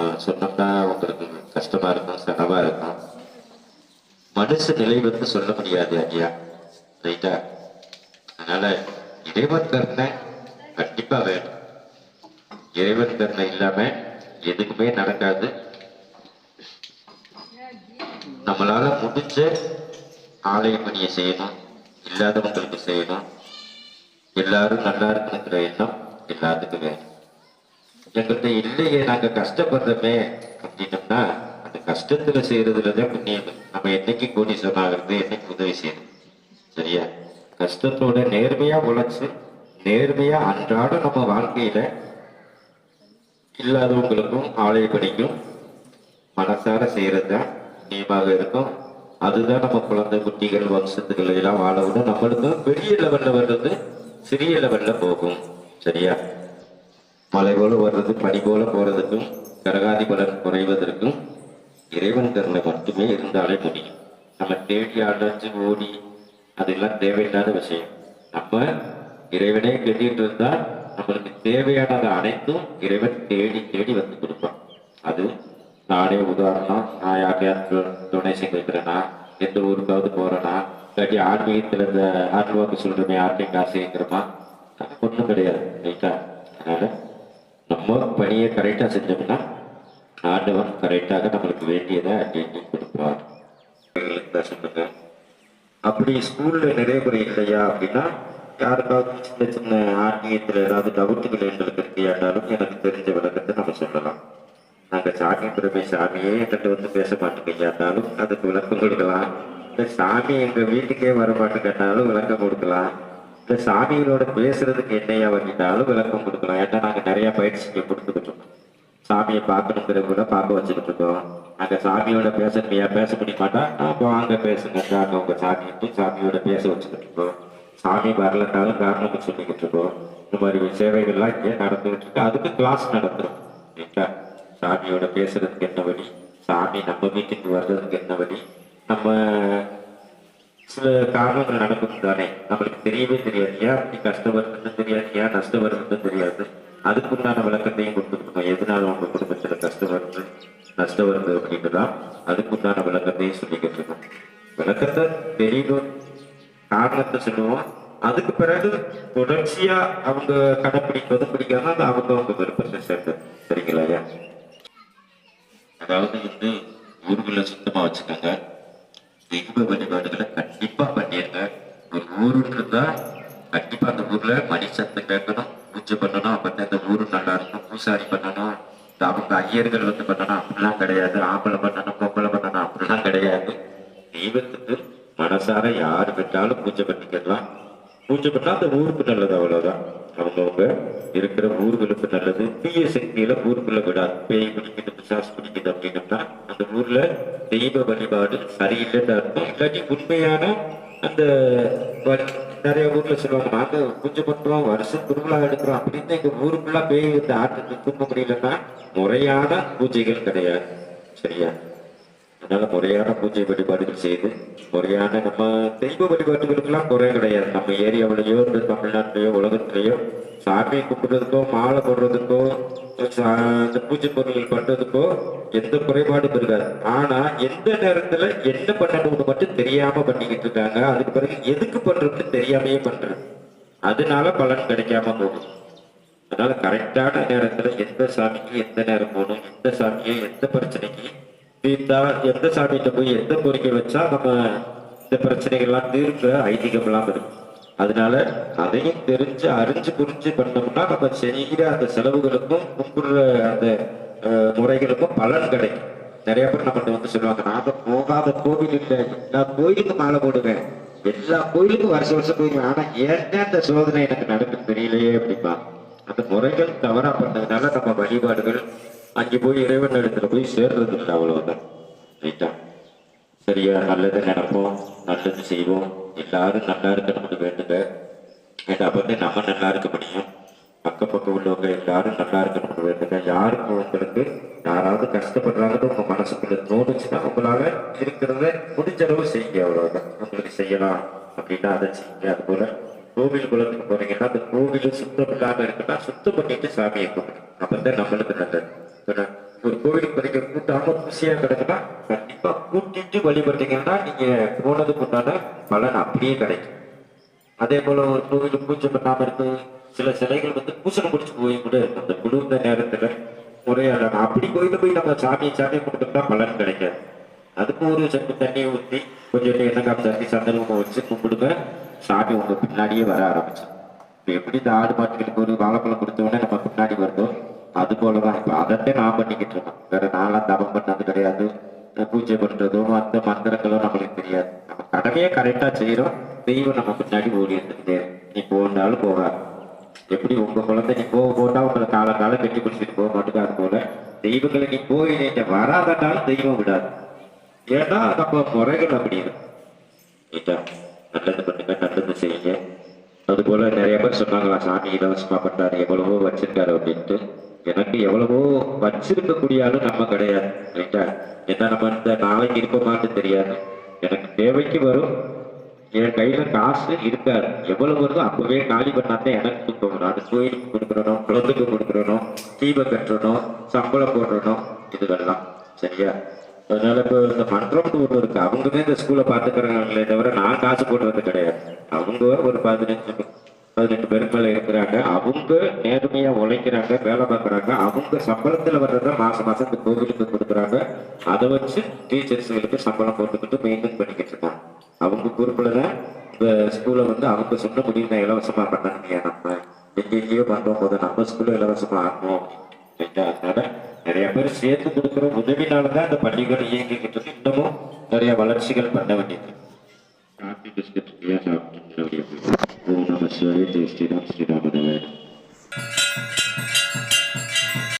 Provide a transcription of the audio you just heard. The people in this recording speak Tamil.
நம்ம சொன்னோம்னா உங்களுக்கு கஷ்டமா இருக்கும் செலவா இருக்கும் மனுஷ நிலை வந்து சொல்ல முடியாது ஐயா ரைட்டா? அதனால இறைவன் கருணை கண்டிப்பா வேணும். இறைவன் கருணை இல்லாம எதுக்குமே நடக்காது. நம்மளால முடிஞ்ச ஆலய பணியை செய்யணும். இல்லாதவங்களுக்கு செய்யணும். எல்லாரும் நல்லா இருக்கிற எண்ணம் எல்லாத்துக்கும் வேணும். எங்கள்கிட்ட இல்லையே நாங்க கஷ்டப்படுறோமே அப்படின்னோம்னா அந்த கஷ்டத்துல செய்யறதுலதான் புண்ணியம். நம்ம என்னைக்கு கோடீஸ்வரன் ஆகிறது என்னைக்கு உதவி செய்யணும். சரியா? கஷ்டத்தோட நேர்மையா உழைச்சு நேர்மையா அன்றாடம் நம்ம வாழ்க்கையில இல்லாதவங்களுக்கும் ஆலய படிக்கும் மனசார செய்யறது தான் புண்ணியமாக இருக்கும். அதுதான் நம்ம குழந்தை குட்டிகள் வம்சத்துக்கள் எல்லாம் வாழ விடும் நம்மளுக்கும் பெரிய லெவல்ல வர்றது சிறிய லெவல்ல போகும். சரியா? மலை போல வர்றது பனி போல போறதுக்கும் கரகாதி பலன் குறைவதற்கும் இறைவன் கருணை மட்டுமே இருந்தாலே முடியும். நம்ம தேடி அடைஞ்சு ஓடி அதெல்லாம் தேவையில்லாத விஷயம். நம்ம இறைவனே கேட்டுட்டு இருந்தா நம்மளுக்கு தேவையானது அனைத்தும் இறைவன் தேடி தேடி வந்து கொடுப்பான். அது நானே உதாரணம் நான் யாருக்கையாவது டொனேஷன் கேட்கிறேன்னா எந்த ஊருக்காவது போறேன்னா இல்லாட்டி ஆன்மீகத்துல இந்த ஆன்மீகம் சொல்றமே யார்கிட்டையும் காசு கேட்கிறோமா ஒன்றும் கிடையாது ரைட்டா அதனால நம்ம பணியை கரெக்டாக செஞ்சோம்னா ஆண்டவன் கரெக்டாக நம்மளுக்கு வேண்டியதை அட்டெண்டி கொடுப்பார். தான் சொல்லுங்க. அப்படி ஸ்கூல்ல நிறைய பேர் இல்லையா அப்படின்னா யாருக்காவது சின்ன சின்ன ஆன்மீகத்தில் ஏதாவது டவுட்டுகள் எங்களுக்கு இருக்கையாண்டாலும் எனக்கு தெரிஞ்ச விளக்கத்தை நம்ம சொல்லலாம். நாங்கள் சாமி பெருமை சாமியே என்கிட்ட வந்து பேச மாட்டேங்கையாண்டாலும் அதுக்கு விளக்கம் கொடுக்கலாம். இல்லை சாமி எங்கள் வீட்டுக்கே வர மாட்டேங்கன்னாலும் விளக்கம் கொடுக்கலாம். இந்த சாமிகளோட பேசுறதுக்கு என்னையா பண்ணிட்டாலும் விளக்கம் கொடுக்கலாம் ஏன்னா நாங்கள் நிறைய பயிற்சி இங்க கொடுத்துக்கிட்டு இருக்கோம். சாமியை பார்க்கணுங்கிற கூட பார்க்க வச்சுக்கிட்டு இருக்கோம். அங்க சாமியோட பேசணுமையா பேச முடிய மாட்டா அப்போ வாங்க பேசுங்க அங்க உங்க சாமியை சாமியோட பேச வச்சுக்கிட்டு இருக்கோம். சாமி வரலட்டாலும் காரணம் சொல்லிக்கிட்டு இருக்கோம். இந்த மாதிரி சேவைகள்லாம் இங்கே நடந்துகிட்டு இருக்கு. அதுக்கு கிளாஸ் நடத்துறோம். சரிங்களா சாமியோட பேசுறதுக்கு என்ன வழி? சாமி நம்ம வீட்டுக்கு வர்றதுக்கு என்ன வழி? நம்ம காரணங்கள் நடக்கும் தானே நம்மளுக்கு தெரியவே தெரியாது. ஏன் அப்படி கஷ்டம் வருதுன்னு தெரியாது? ஏன் நஷ்டம் வருதுன்னு தெரியாது? அதுக்குண்டான விளக்கத்தையும் கொடுத்துருக்கோம். எதனால உங்க குடும்பத்துல கஷ்டம் வருது நஷ்டம் வருது அப்படின்னுலாம் அதுக்குண்டான விளக்கத்தையும் சொல்லிக்கிட்டு இருக்கோம். விளக்கத்தை தெரியணும் காரணத்தை சொல்லுவோம். அதுக்கு பிறகு தொடர்ச்சியா அவங்க கடைப்பிடிப்பது பிடிக்காம அது அவங்க அவங்க விருப்பத்தை சேர்ந்து சரிங்களா அதாவது வந்து ஊர்களை சுத்தமா வச்சுக்கோங்க. இன்ப வழிபாடுகளை கண்டிப்பா பண்ணிருங்க. ஒரு ஊருன்னு இருந்தா கண்டிப்பா அந்த ஊர்ல மணி சத்தம் கேட்கணும் பூஜை பண்ணணும். அப்பதான் அந்த ஊரு நல்லா இருக்கும். பூசாரி பண்ணணும். அவங்க ஐயர்கள் வந்து பண்ணணும். அப்படிலாம் கிடையாது. ஆம்பளை பண்ணணும் பொம்பளை பண்ணணும். அப்படிலாம் கிடையாது. தெய்வத்துக்கு மனசார யாரு விட்டாலும் பூஜை பண்ணிக்கலாம். பூஜை பண்ணா அந்த ஊருக்கு நல்லது அவ்வளவுதான். அவங்கவுங்க இருக்கிற ஊர்களுக்கு நல்லது. தீய சக்தியில ஊருக்குள்ள விடாது. பேய் பிடிக்குது பிசாசு பிடிக்குது அப்படின்னம்னா அந்த ஊர்ல தெய்வ வழிபாடு சரியில்லைன்னு அர்த்தம். இல்லாட்டி உண்மையான அந்த நிறைய ஊர்ல சொல்லுவாங்க நாங்க பூஜை பண்றோம் வருஷம் திருவிழா எடுக்கிறோம் அப்படின்னு எங்க ஊருக்குள்ள பேய் வந்து ஆட்டுக்கு தூக்க முடியலன்னா முறையான பூஜைகள் கிடையாது. சரியா? அதனால முறையான பூஜை வழிபாடுகள் செய்து முறையான நம்ம தெய்வ வழிபாட்டுகளுக்கெல்லாம் குறை கிடையாது. நம்ம ஏரியாவிலேயோ இந்த தமிழ்நாட்டிலேயோ உலகத்திலேயோ சாமியை கும்பிடுறதுக்கோ மாலை போடுறதுக்கோ அந்த இந்த பூஜை பொருள்கள் பண்றதுக்கோ எந்த குறைபாடும் இருக்காது. ஆனா எந்த நேரத்துல என்ன பண்ணணும்னு மட்டும் தெரியாம பண்ணிக்கிட்டு இருக்காங்க. அதுக்கு பிறகு எதுக்கு பண்றதுன்னு தெரியாமையே பண்றது அதனால பலன் கிடைக்காம போகும் அதனால கரெக்டான நேரத்துல எந்த சாமிக்கு எந்த நேரம் போகணும் எந்த சாமியை எந்த பிரச்சனைக்கு எந்த சாமிகிட்ட போய் எந்த கோரிக்கை வச்சா நம்ம இந்த பிரச்சனைகள்லாம் தீர்க்க ஐதீகம் எல்லாம் இருக்கும் அதனால அதையும் தெரிஞ்சு அறிஞ்சு புரிஞ்சு பண்ணோம்னா நம்ம செய்கிற அந்த செலவுகளுக்கும் கும்பிடுற அந்த முறைகளுக்கும் பலன் கிடைக்கும். நிறைய பேர் நம்மகிட்ட வந்து சொல்லுவாங்க நாம போகாத கோவில் இல்லை. நான் கோயிலுக்கு மாலை போடுவேன். எல்லா கோயிலுக்கும் வருஷம் வருஷம் போயிருவேன். ஆனா ஏன் அந்த சோதனை எனக்கு நடக்கும் தெரியலையே அப்படிப்பா அந்த முறைகள் தவறா பண்ணதுனால நம்ம வழிபாடுகள் அங்கே போய் இறைவன் இடத்துல போய் சேர்றது இல்லை அவ்வளவுதான் ரைட்டா? சரியா? நல்லது நடப்போம். நல்லது செய்வோம். எல்லாரும் நல்லா இருக்கணும்னு வேண்டுங்க. ஏன்னா வந்து நம்ம நல்லா இருக்க முடியும். பக்கம் பக்கம் உள்ளவங்க எல்லாரும் நல்லா இருக்கணும்னு வேண்டுங்க. யாருக்கும் உங்களுக்கு யாராவது கஷ்டப்படுறாங்கன்னு உங்க மனசுக்குள்ள தோணுச்சுன்னா உங்களால இருக்கிறத முடிஞ்ச அளவு செய்யுங்க அவ்வளவுதான். உங்களுக்கு செய்யலாம் அப்படின்னா அதை செய்யுங்க. அது போல கோவில் குளத்துக்கு போறீங்கன்னா அந்த கோவில் சுத்தம் இல்லாம இருக்குன்னா சுத்தம் பண்ணிட்டு சாமியை கும்பிடுங்க. அப்பதான் நம்மளுக்கு நல்லது ஒரு கோவிலுக்கு ஒரு கூட்டாம ருசியா கிடக்குன்னா கண்டிப்பா கூட்டிட்டு வழிபட்டீங்கன்னா நீங்க போனதுக்கு உண்டான பலன் அப்படியே கிடைக்கும் அதே போல ஒரு கோவில் பூஜை பண்ணாம இருந்து சில சிலைகள் வந்து பூசணம் குடிச்சு போய் கூட இருக்கும் அந்த குளிர்ந்த நேரத்துல உரையாடணும் அப்படி கோயில போய் நம்ம சாமி சாமி கொடுத்தோம்னா பலன் கிடைக்காது அதுக்கு ஒரு செம்பு தண்ணியை ஊற்றி கொஞ்சம் எண்ணெய் தண்ணி சந்தர்ப்பம் வச்சு கும்பிடுங்க சாமி உங்க பின்னாடியே வர ஆரம்பிச்சு எப்படி இந்த ஆடு மாட்டுகளுக்கு ஒரு வாழைப்பழம் கொடுத்த உடனே நம்ம எல்லாத்தையும் நான் பண்ணிக்கிட்டு இருக்கோம். வேற நான்லாம் தவம் பண்ணது கிடையாது. பூஜை பண்றதோ அந்த மந்திரங்களோ நம்மளுக்கு தெரியாது. நம்ம கடமையை கரெக்டா செய்யறோம் தெய்வம் நம்ம பின்னாடி ஓடி இருந்துக்கிட்டே நீ போனாலும் போகாது. எப்படி உங்க குழந்தை நீ போக போட்டா உங்களை கால கால கட்டி பிடிச்சிட்டு போக மாட்டேங்க அது போல தெய்வங்களை நீ போய் நீங்க வராதனாலும் தெய்வம் விடாது. ஏன்னா நம்ம முறைகள் அப்படி இருக்கு. நல்லது பண்ணுங்க நல்லது செய்யுங்க. அது போல நிறைய பேர் சொன்னாங்களா சாமி இலவசமா பண்றாரு எவ்வளவோ வச்சிருக்காரு அப்படின்ட்டு. எனக்கு எவ்வளவோ வச்சிருக்கக்கூடிய ஆளு நம்ம கிடையாது ரைட்டா என்ன நம்ம இந்த நாளைக்கு இருப்போமான்னு தெரியாது. எனக்கு தேவைக்கு வரும். என் கையில காசு இருக்காது. எவ்வளவு வருதோ அப்பவே காலி பண்ணாதான் எனக்கு தூக்கம் வரும். அது கோயிலுக்கு கொடுக்குறணும் குளத்துக்கு தீபம் கட்டணும் சம்பளம் போடணும் இதுவெல்லாம் சரியா? அதனால இப்போ இந்த மன்றம்னு ஒன்று இருக்கு. அவங்கவே இந்த ஸ்கூலை பார்த்துக்கிறாங்களே தவிர நான் காசு போடுறது கிடையாது. அவங்க ஒரு பதினஞ்சு பதினெட்டு பேருக்கு மேல இருக்கிறாங்க. அவங்க நேர்மையா உழைக்கிறாங்க வேலை பார்க்குறாங்க. அவங்க சம்பளத்துல வர்றத மாசம் மாசம் இந்த கோவிலுக்கு கொடுக்குறாங்க. அதை வச்சு டீச்சர்ஸ்களுக்கு சம்பளம் போட்டுக்கிட்டு மெயின்டைன் பண்ணிக்கிட்டு இருக்காங்க. அவங்க பொறுப்புல தான் இந்த ஸ்கூலை வந்து அவங்க சொன்ன முடிவு தான் இலவசமா பண்ணாங்க நம்ம. எங்கெங்கேயோ பண்ணும் போது நம்ம ஸ்கூல்ல இலவசமா ஆகணும் அதனால நிறைய பேர் சேர்த்து கொடுக்குற உதவினால தான் இந்த பள்ளிகள் இயங்கிக்கிட்டு இன்னமும் நிறைய வளர்ச்சிகள் பண்ண வேண்டியது காஃபி பிஸ்கட் சாப்பிட்டு? So right, they stayed up, stayed up, whatever.